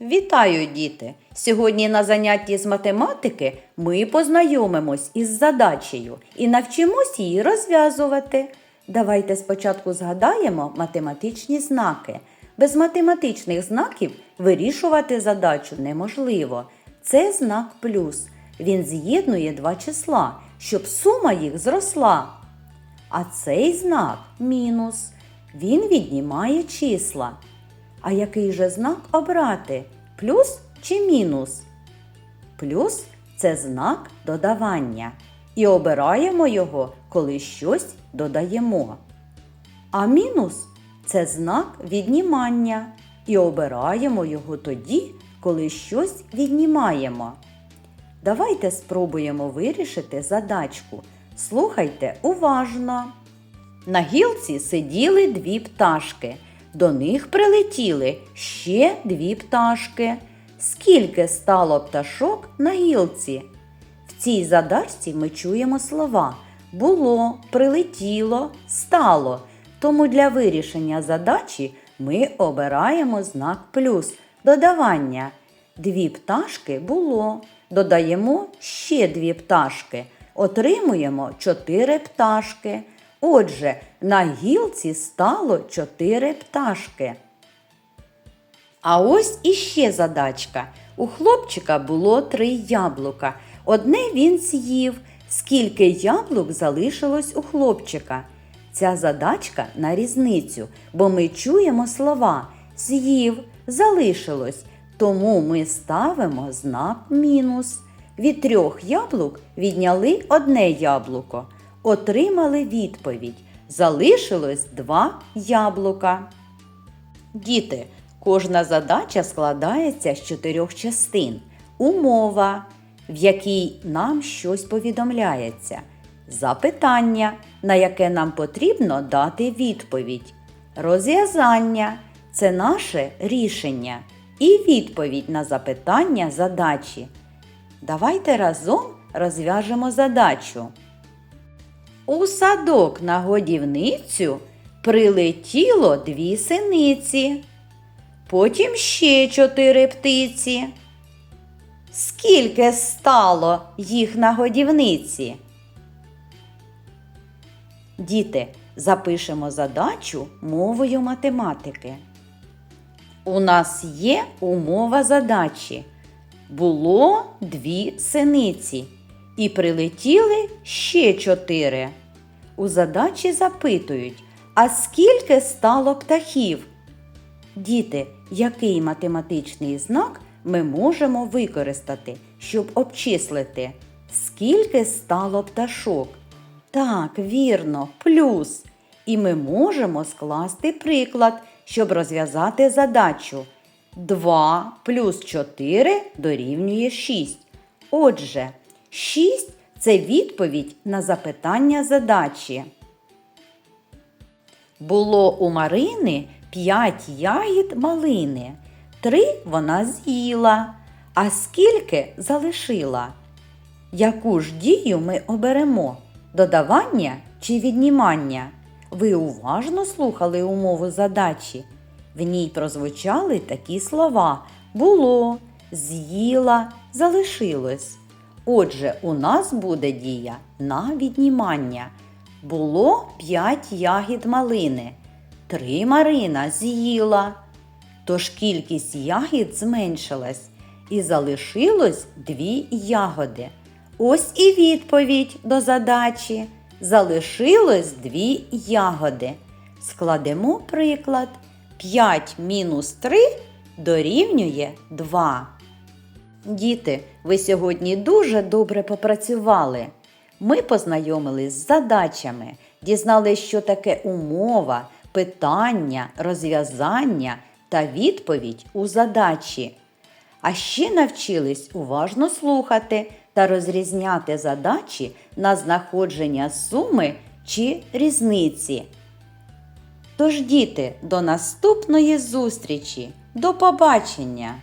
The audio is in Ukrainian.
Вітаю, діти! Сьогодні на занятті з математики ми познайомимось із задачею і навчимось її розв'язувати. Давайте спочатку згадаємо математичні знаки. Без математичних знаків вирішувати задачу неможливо. Це знак плюс. Він з'єднує два числа, щоб сума їх зросла. А цей знак мінус. Він віднімає числа. А який же знак обрати? Плюс чи мінус? Плюс це знак додавання. І обираємо його, коли щось додаємо. А мінус це знак віднімання. І обираємо його тоді, коли щось віднімаємо. Давайте спробуємо вирішити задачку. Слухайте уважно. На гілці сиділи дві пташки. До них прилетіли ще дві пташки. Скільки стало пташок на гілці? В цій задачці ми чуємо слова було, прилетіло, стало. Тому для вирішення задачі ми обираємо знак плюс додавання. Дві пташки було. Додаємо ще дві пташки. Отримуємо чотири пташки. Отже, на гілці стало чотири пташки. А ось іще задачка. У хлопчика було три яблука. Одне він з'їв. Скільки яблук залишилось у хлопчика? Ця задачка на різницю, бо ми чуємо слова з'їв, залишилось. Тому ми ставимо знак мінус. Від трьох яблук відняли одне яблуко. Отримали відповідь. Залишилось два яблука. Діти, кожна задача складається з чотирьох частин. Умова, в якій нам щось повідомляється. Запитання, на яке нам потрібно дати відповідь. Розв'язання це наше рішення. І відповідь на запитання задачі. Давайте разом розв'яжемо задачу. У садок на годівницю прилетіло дві синиці, потім ще чотири птиці. Скільки стало їх на годівниці? Діти, запишемо задачу мовою математики. У нас є умова задачі. Було дві синиці і прилетіли ще чотири. У задачі запитують, а скільки стало птахів? Діти, який математичний знак ми можемо використати, щоб обчислити, скільки стало пташок? Так, вірно, плюс. І ми можемо скласти приклад, щоб розв'язати задачу. 2 плюс 4 дорівнює 6. Отже, 6 це відповідь на запитання задачі. Було у Марини 5 ягід малини. Три вона з'їла. А скільки залишила? Яку ж дію ми оберемо? Додавання чи віднімання? Ви уважно слухали умову задачі. В ній прозвучали такі слова було, з'їла, залишилось. Отже, у нас буде дія на віднімання. Було 5 ягід малини. Три Марина з'їла. Тож кількість ягід зменшилась і залишилось дві ягоди. Ось і відповідь до задачі. Залишилось дві ягоди. Складемо приклад. 5 мінус 3 дорівнює 2. Діти, ви сьогодні дуже добре попрацювали. Ми познайомились з задачами, дізналися, що таке умова, питання, розв'язання та відповідь у задачі. А ще навчились уважно слухати та розрізняти задачі на знаходження суми чи різниці. Тож, діти, до наступної зустрічі! До побачення!